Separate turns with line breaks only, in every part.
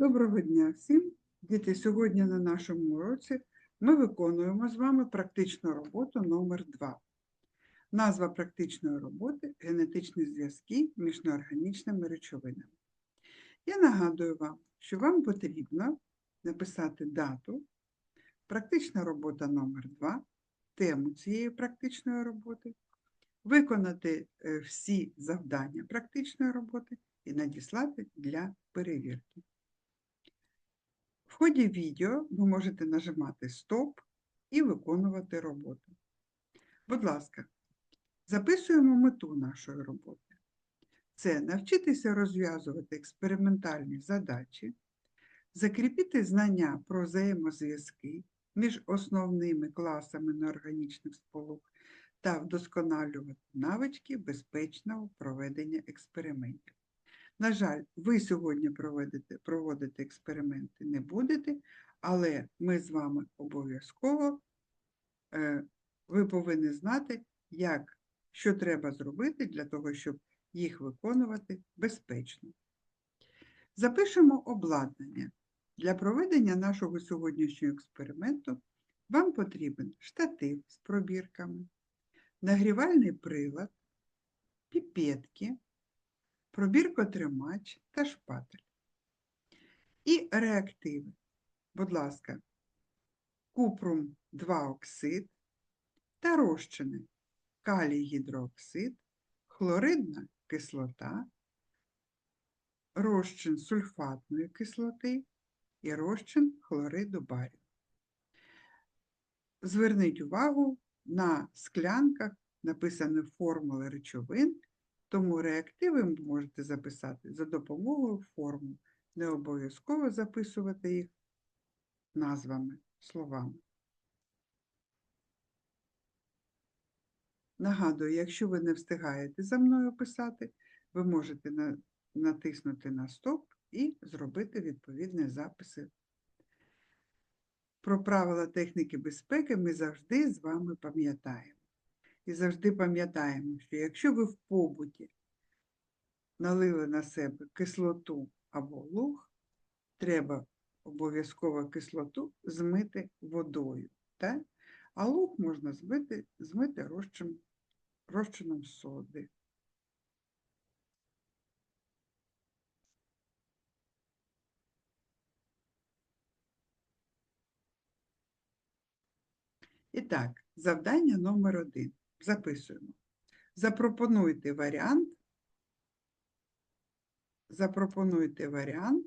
Доброго дня всім! Діти, сьогодні на нашому уроці ми виконуємо з вами практичну роботу номер 2 Назва практичної роботи генетичні зв'язки між неорганічними речовинами. Я нагадую вам, що вам потрібно написати дату, практична робота номер 2 тему цієї практичної роботи, виконати е, всі завдання практичної роботи і надіслати для перевірки. Ході відео ви можете нажимати Стоп і виконувати роботу. Будь ласка, записуємо мету нашої роботи. Це навчитися розв'язувати експериментальні задачі, закріпити знання про взаємозв'язки між основними класами неорганічних сполук та вдосконалювати навички безпечного проведення експериментів. На жаль, ви сьогодні проводите, проводити експерименти не будете, але ми з вами обов'язково, е, ви повинні знати, як, що треба зробити для того, щоб їх виконувати безпечно. Запишемо обладнання. Для проведення нашого сьогоднішнього експерименту вам потрібен штатив з пробірками, нагрівальний прилад, піпетки, пробіркотримач та шпатель. І реактиви. Будь ласка, купрум 2 оксид та розчини калій гідрооксид, хлоридна кислота, розчин сульфатної кислоти і розчин хлориду барію. Зверніть увагу на склянках написані формули речовин, тому реактиви можете записати за допомогою формул. Не обов'язково записувати їх назвами, словами. Нагадую, якщо ви не встигаєте за мною писати, ви можете натиснути на стоп і зробити відповідні записи. Про правила техніки безпеки ми завжди з вами пам'ятаємо. І завжди пам'ятаємо, що якщо ви в побуті налили на себе кислоту або луг, треба обов'язково кислоту змити водою. Так? А луг можна змити, змити розчин, розчином соди. І так, завдання номер один. Записуємо. Запропонуйте варіант. Запропонуйте варіант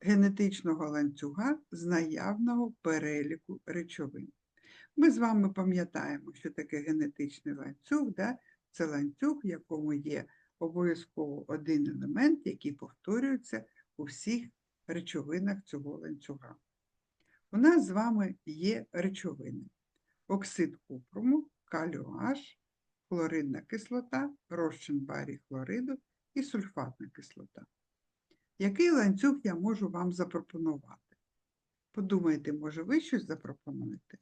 генетичного ланцюга з наявного переліку речовин. Ми з вами пам'ятаємо, що таке генетичний ланцюг. Да? Це ланцюг, в якому є обов'язково один елемент, який повторюється у всіх речовинах цього ланцюга. У нас з вами є речовини. Оксид купруму, калію H, хлоридна кислота, розчин барій хлориду і сульфатна кислота. Який ланцюг я можу вам запропонувати? Подумайте, може, ви щось запропонуєте?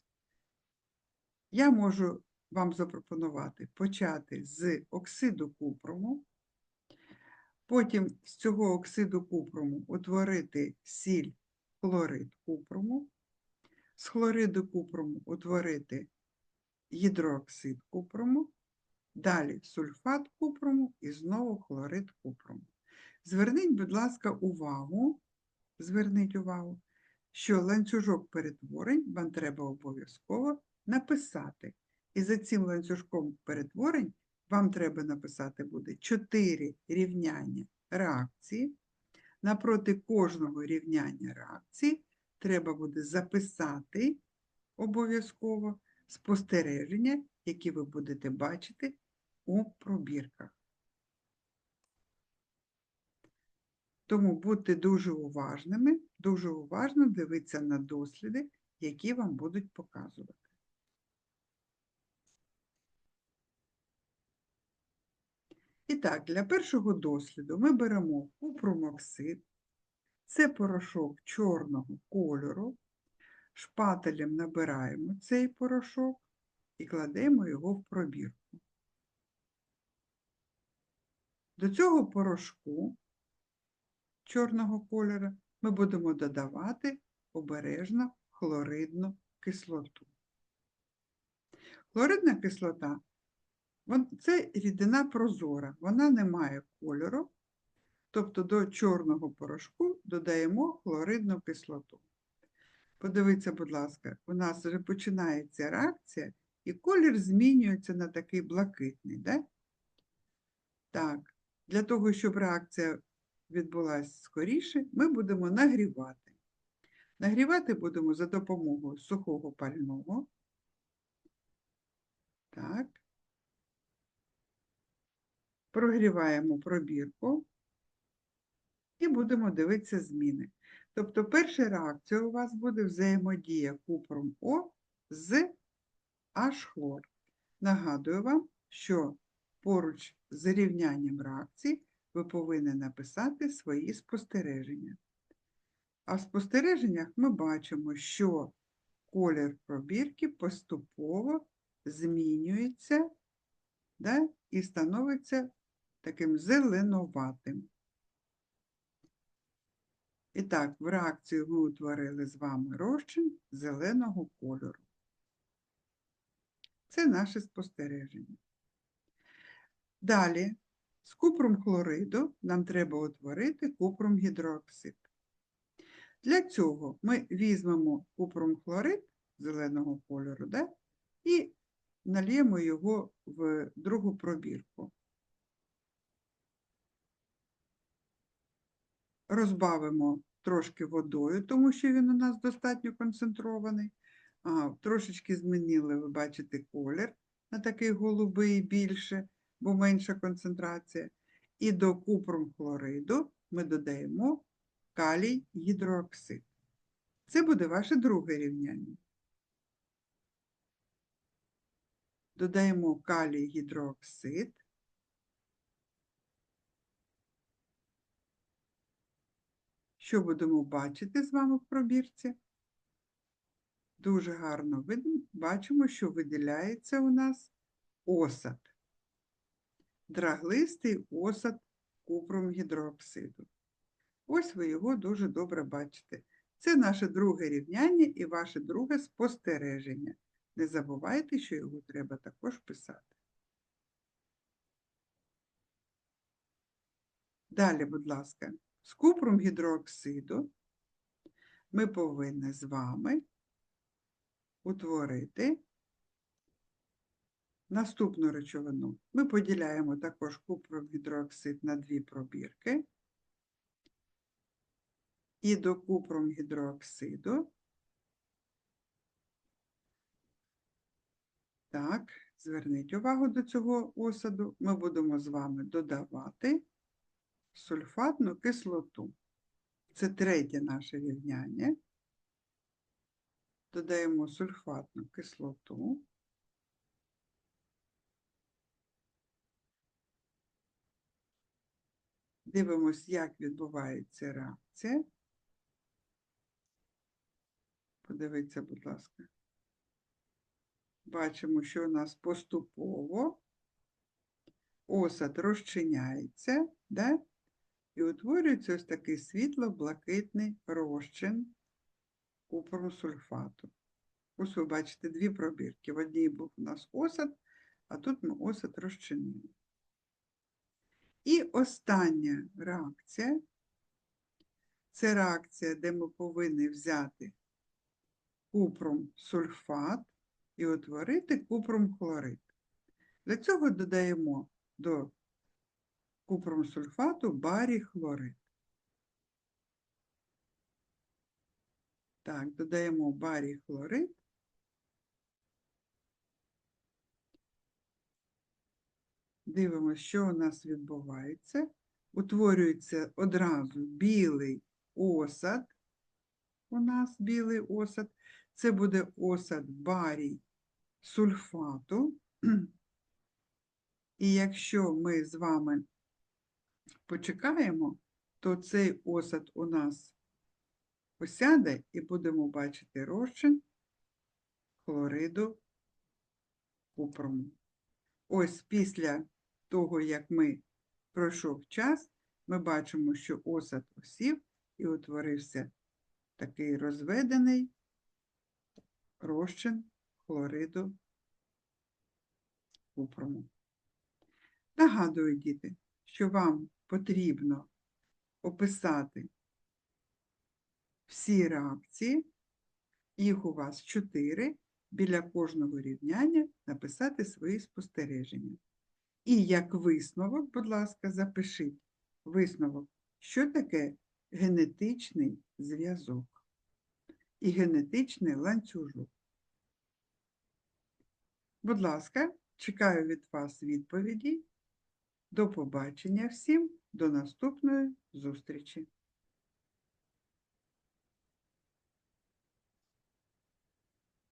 Я можу вам запропонувати почати з оксиду купруму, потім з цього оксиду купруму утворити сіль хлорид купруму, з хлориду купруму утворити гідрооксид купруму, далі сульфат купруму і знову хлорид купруму. Зверніть, будь ласка, увагу, зверніть увагу, що ланцюжок перетворень вам треба обов'язково написати. І за цим ланцюжком перетворень вам треба написати буде 4 рівняння реакції. Напроти кожного рівняння реакції треба буде записати обов'язково спостереження, які ви будете бачити у пробірках. Тому будьте дуже уважними, дуже уважно дивіться на досліди, які вам будуть показувати. І так, для першого досліду ми беремо купромоксид, це порошок чорного кольору, шпателем набираємо цей порошок і кладемо його в пробірку. До цього порошку чорного кольору, ми будемо додавати обережно хлоридну кислоту. Хлоридна кислота це рідина прозора, вона не має кольору, тобто до чорного порошку додаємо хлоридну кислоту. Подивіться, будь ласка, у нас вже починається реакція, і колір змінюється на такий блакитний. Да? Так, для того, щоб реакція відбулася скоріше, ми будемо нагрівати. Нагрівати будемо за допомогою сухого пального. Так. Прогріваємо пробірку і будемо дивитися зміни. Тобто перша реакція у вас буде взаємодія купром О з H-хлор. Нагадую вам, що поруч з рівнянням реакцій ви повинні написати свої спостереження. А в спостереженнях ми бачимо, що колір пробірки поступово змінюється да, і становиться таким зеленуватим. І так, в реакцію ми утворили з вами розчин зеленого кольору. Це наше спостереження. Далі, з купром хлориду нам треба утворити купром гідрооксид. Для цього ми візьмемо купром хлорид зеленого кольору да, і нальємо його в другу пробірку. Розбавимо трошки водою, тому що він у нас достатньо концентрований. А, трошечки змінили, ви бачите, колір на такий голубий більше, бо менша концентрація. І до купром хлориду ми додаємо калій гідрооксид. Це буде ваше друге рівняння. Додаємо калій гідрооксид. Що будемо бачити з вами в пробірці? Дуже гарно бачимо, що виділяється у нас осад. Драглистий осад купром гідрооксиду. Ось ви його дуже добре бачите. Це наше друге рівняння і ваше друге спостереження. Не забувайте, що його треба також писати. Далі, будь ласка, з купром гідрооксиду ми повинні з вами утворити наступну речовину. Ми поділяємо також купром гідрооксид на дві пробірки. І до купром гідрооксиду. Так, зверніть увагу до цього осаду. Ми будемо з вами додавати сульфатну кислоту. Це третє наше рівняння. Додаємо сульфатну кислоту. Дивимось, як відбувається реакція. Подивіться, будь ласка. Бачимо, що у нас поступово осад розчиняється, да? І утворюється ось такий світло-блакитний розчин купросульфату. Ось ви бачите дві пробірки. В одній був у нас осад, а тут ми осад розчинили. І остання реакція це реакція, де ми повинні взяти купром сульфат і утворити купром хлорид. Для цього додаємо до купром сульфату барій хлорид. Так, додаємо барій хлорид. Дивимося, що у нас відбувається. Утворюється одразу білий осад. У нас білий осад. Це буде осад барій сульфату. І якщо ми з вами почекаємо, то цей осад у нас осяде і будемо бачити розчин хлориду купрому. Ось після того, як ми пройшов час, ми бачимо, що осад осів і утворився такий розведений розчин хлориду купруму. Нагадую, діти, що вам потрібно описати всі реакції, їх у вас чотири, біля кожного рівняння написати свої спостереження. І як висновок, будь ласка, запишіть висновок, що таке генетичний зв'язок і генетичний ланцюжок. Будь ласка, чекаю від вас відповіді. До побачення всім, до наступної зустрічі!